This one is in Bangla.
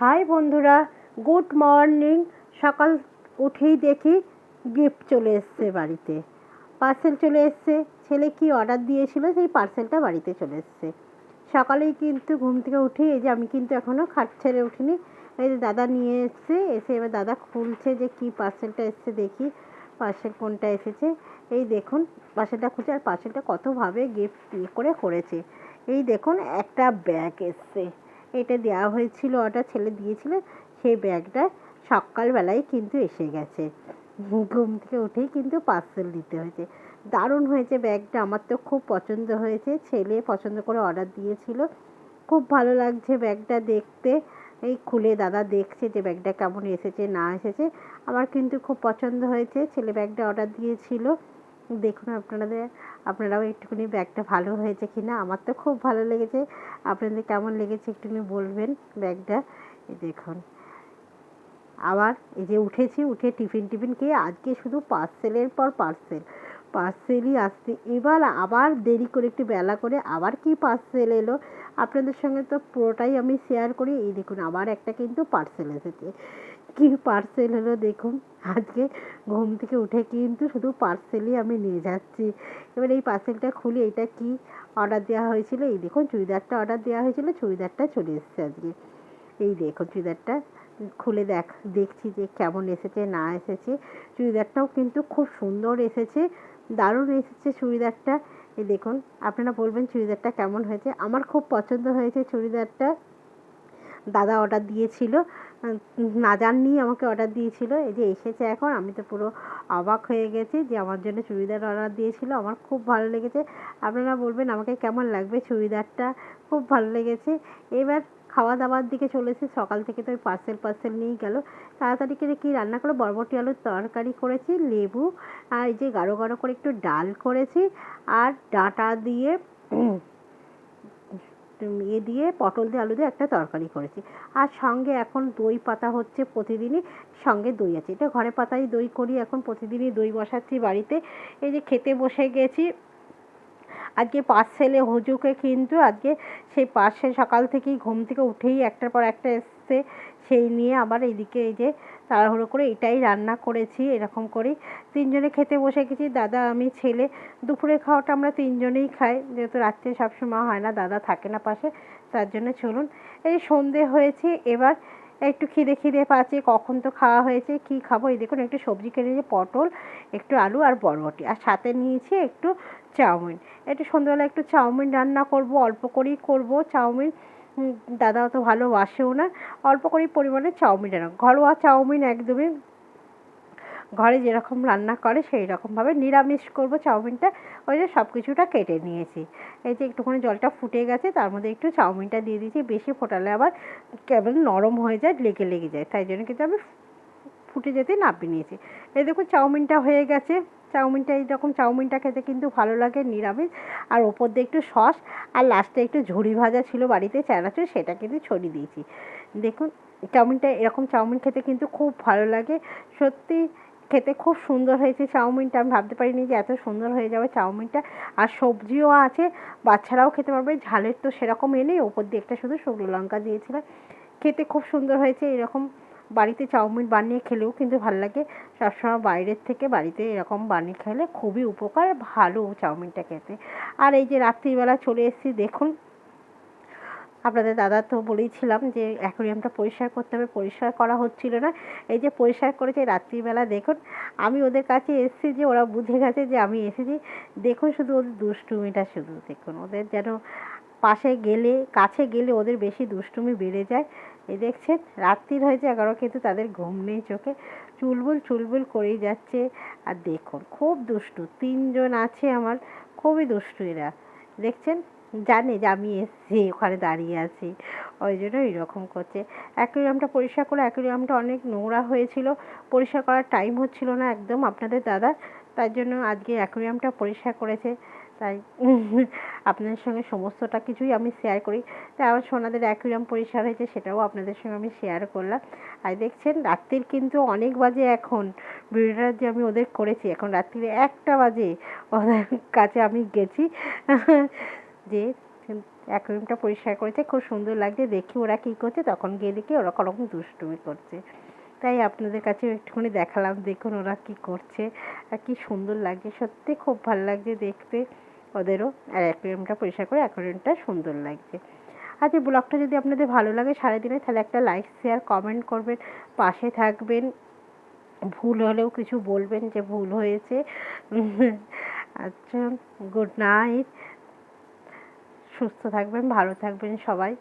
হাই বন্ধুরা, গুড মর্নিং। সকাল উঠেই দেখি গিফট চলে এসছে বাড়িতে। পার্সেল চলে এসছে। ছেলে কি অর্ডার দিয়েছিল সেই পার্সেলটা বাড়িতে চলে এসছে। সকালেই কিন্তু ঘুম থেকে উঠে এই যে আমি কিন্তু এখনও খাট ছেড়ে উঠিনি, এই যে দাদা নিয়ে এসছে, এসে এবার দাদা খুলছে যে কি পার্সেলটা এসছে, দেখি পার্সেল কোনটা এসেছে। এই দেখুন, পার্সেলটা খুঁজে আর পার্সেলটা কতভাবে গিফট ইয়ে করে করেছে। এই দেখুন, একটা ব্যাগ এসছে। এটা দেওয়া হয়েছিল অর্ডার ছেলে দিয়েছিল, সেই ব্যাগটা সকালবেলায় কিন্তু এসে গেছে। ঘুম থেকে উঠেই কিন্তু পার্সেল দিতে হয়েছে। দারুণ হয়েছে ব্যাগটা, আমার তো খুব পছন্দ হয়েছে। ছেলে পছন্দ করে অর্ডার দিয়েছিল। খুব ভালো লাগছে ব্যাগটা দেখতে। এই খুলে দাদা দেখছে যে ব্যাগটা কেমন এসেছে, না এসেছে। আমার কিন্তু খুব পছন্দ হয়েছে। ছেলে ব্যাগটা অর্ডার দিয়েছিল। দেখুন আপনাদের, আপনারাও একটুখানি ব্যাগটা ভালো হয়েছে কি না আমার তো খুব ভালো লেগেছে। আপনাদের কেমন লেগেছে একটুখানি বলবেন ব্যাগটা? দেখুন। আবার এই যে উঠেছি, উঠে টিফিন টিফিন খেয়ে আজকে শুধু পার্সেলের পর পার্সেল। পার্সেলই আসছে। এবার আবার দেরি করে একটু বেলা করে আবার কি পার্সেল এলো? আপনাদের সঙ্গে তো পুরোটাই আমি শেয়ার করি। এই দেখুন, আবার একটা কিন্তু পার্সেল এসেছে। কি পার্সেল হলো দেখুন, আজকে ঘুম থেকে উঠে কিন্তু শুধু পার্সেলই আমি নিয়ে যাচ্ছি। এবার এই পার্সেলটা খুলি, এটা কি অর্ডার দেওয়া হয়েছিল? এই দেখুন, চুড়িদারটা অর্ডার দেওয়া হয়েছিল, চুড়িদারটা চলে এসেছে আজকে। এই দেখুন, চুড়িদারটা খুলে দেখ, দেখছি যে কেমন এসেছে, না এসেছে। চুড়িদারটাও কিন্তু খুব সুন্দর এসেছে, দারুণ এসেছে চুড়িদারটা। এই দেখুন, আপনারা বলবেন চুড়িদারটা কেমন হয়েছে? আমার খুব পছন্দ হয়েছে চুড়িদারটা। দাদা অর্ডার দিয়েছিল। না জাননি আমাকে অর্ডার দিয়েছিল। এই যে এসেছে এখন, আমি তো পুরো অবাক হয়ে গেছি যে আমার জন্য চুড়িদার অর্ডার দিয়েছিল। আমার খুব ভালো লেগেছে। আপনারা বলবেন আমাকে কেমন লাগবে চুড়িদারটা? খুব ভালো লেগেছে। এবার খাওয়া দাওয়ার দিকে চলে চলেছে সকাল থেকে তো ওই পার্সেল পার্সেল নিয়েই গেল। তাড়াতাড়ি করে কী রান্না করল? বরবটি আলুর তরকারি করেছি, লেবু, আর এই যে গাঢ় গাঢ় করে একটু ডাল করেছি, আর ডাঁটা দিয়ে ইয়ে দিয়ে, পটল দিয়ে, আলু দিয়ে একটা তরকারি করেছি। আর সঙ্গে এখন দই পাতা হচ্ছে প্রতিদিনই, সঙ্গে দই আছে। এটা ঘরে পাতাই দই করি, এখন প্রতিদিনই দই বসাচ্ছি বাড়িতে। এই যে খেতে বসে গেছি আজকে পার্সেলে হুজুকে কিন্তু আজকে সেই পার্সেল সকাল থেকেই ঘুম থেকে উঠেই একটার পর একটা এসছে। সেই নিয়ে আবার এইদিকে এই যে তাড়াহুড়ো করে এটাই রান্না করেছি, এরকম করেই। তিনজনে খেতে বসে গেছি, দাদা, আমি, ছেলে। দুপুরে খাওয়াটা আমরা তিনজনেই খাই, যেহেতু রাত্রে সবসময় হয় না, দাদা থাকে না পাশে, তার জন্য চলুন। এই সন্ধে হয়েছে, এবার একটু খিদে খিদে পাচ্ছে, কখন তো খাওয়া হয়েছে, কি খাব? এই দেখুন, একটু সবজি কেটেছে পটল, একটু আলু আর বরবটি। আর সাথে নিয়েছি একটু চাউমিন। একটু সন্ধ্যাবেলা একটু চাউমিন রান্না করব, অল্প করেই করব। চাউমিন দাদা অত ভালোবাসেও না। অল্প করেই পরিমাণে চাউমিন রান্না ঘরোয়া চাউমিন একদমই ঘরে যেরকম রান্না করে সেই রকমভাবে নিরামিষ করব চাউমিনটা। ওই যে সব কিছুটা কেটে নিয়েছি। এই যে একটুখানি জলটা ফুটে গেছে, তার মধ্যে একটু চাউমিনটা দিয়ে দিয়েছি। বেশি ফোটালে আবার কেমন নরম হয়ে যায়, লেগে লেগে যায়। তাই জন্য কিন্তু আমি ফুটে যেতেই নাপিয়ে নিয়েছি। এই দেখুন চাউমিনটা হয়ে গেছে। চাউমিনটা এইরকম চাউমিনটা খেতে কিন্তু ভালো লাগে নিরামিষ। আর ওপর দিয়ে একটু সস আর লাস্টে একটু ঝুড়ি ভাজা ছিল বাড়িতে, চানাচুর, সেটা কিন্তু ছড়িয়ে দিয়েছি। দেখুন, চাউমিনটা, এরকম চাউমিন খেতে কিন্তু খুব ভালো লাগে। সত্যি খেতে খুব সুন্দর হয়েছে। চাউমিনটা আমি ভাবতে পারিনি যে এত সুন্দর হয়ে যাবে চাউমিনটা। আর সবজিও আছে, বাচ্চারাও খেতে পারবে। ঝালের তো সেরকম এনেই ওপর দিয়ে একটা শুধু শুকনো লঙ্কা দিয়েছিলাম। খেতে খুব সুন্দর হয়েছে, এরকম বাড়িতে চাউমিন বানিয়ে খেলেও কিন্তু ভালো লাগে। সবসময় বাইরের থেকে বাড়িতে এরকম বানিয়ে খেলে খুবই উপকার, ভালো চাউমিনটা খেতে। আর এই যে রাত্রিবেলা চলে এসেছি, দেখুন আপনাদের দাদা তো বলেইছিলাম যে অ্যাকোরিয়ামটা পরিষ্কার করতে হবে, পরিষ্কার করা হচ্ছিল না। এই যে পরিষ্কার করেছে রাত্রিবেলা দেখুন, আমি ওদের কাছে এসেছি যে ওরা বুঝে গেছে যে আমি এসেছি। দেখুন শুধু ওদের দুষ্টুমিটা শুধু, দেখুন ওদের যেন পাশে গেলে, কাছে গেলে ওদের বেশি দুষ্টুমি বেড়ে যায়। এই দেখছেন রাত্রির হয়েছে এগারো, কিন্তু তাদের ঘুম নেই চোখে। চুলবুল চুলবুল করেই যাচ্ছে। আর দেখুন, খুব দুষ্টু, তিনজন আছে আমার, খুবই দুষ্টু এরা। দেখছেন? জানে যে আমি এসছি, ওখানে দাঁড়িয়ে আছি। ওই জন্য এরকম করছে। অ্যাকুরিয়ামটা পরিষ্কার করে অ্যাকুরিয়ামটা অনেক নোংরা হয়েছিল। পরিষ্কার করার টাইম হচ্ছিল না একদম আপনাদের দাদা তার জন্য আজকে অ্যাকুরিয়ামটা পরিষ্কার করেছে। তাই আপনাদের সঙ্গে সমস্তটা কিছুই আমি শেয়ার করি। তাই আমার সোনাদের অ্যাকুরিয়াম পরিষ্কার হয়েছে, সেটাও আপনাদের সঙ্গে আমি শেয়ার করলাম। আর দেখছেন, রাত্রির কিন্তু অনেক বাজে এখন। ভিডিওটা যে আমি ওদের করেছি, এখন রাত্রিরে একটা বাজে। ওদের কাছে আমি গেছি। যে অ্যাকোয়ারিয়ামটা পরিষ্কার করেছে, খুব সুন্দর লাগছে, দেখি ওরা কী করছে, তখন গিয়ে দেখি ওরা করকম দুষ্টুমি করছে। তাই আপনাদের কাছে একটুখানি দেখালাম, দেখুন ওরা কী করছে, আর কী সুন্দর লাগছে, সত্যি খুব ভালো লাগছে দেখতে ওদেরও, আর অ্যাকোয়ারিয়ামটা পরিষ্কার করে অ্যাকোয়ারিয়ামটা সুন্দর লাগছে। আজ এই ব্লগটা যদি আপনাদের ভালো লাগে সারাদিনে, তাহলে একটা লাইক, শেয়ার, কমেন্ট করবেন, পাশে থাকবেন। ভুল হলেও কিছু বলবেন যে ভুল হয়েছে। আচ্ছা গুড নাইট। সুস্থ থাকবেন ভালো থাকবেন সবাই।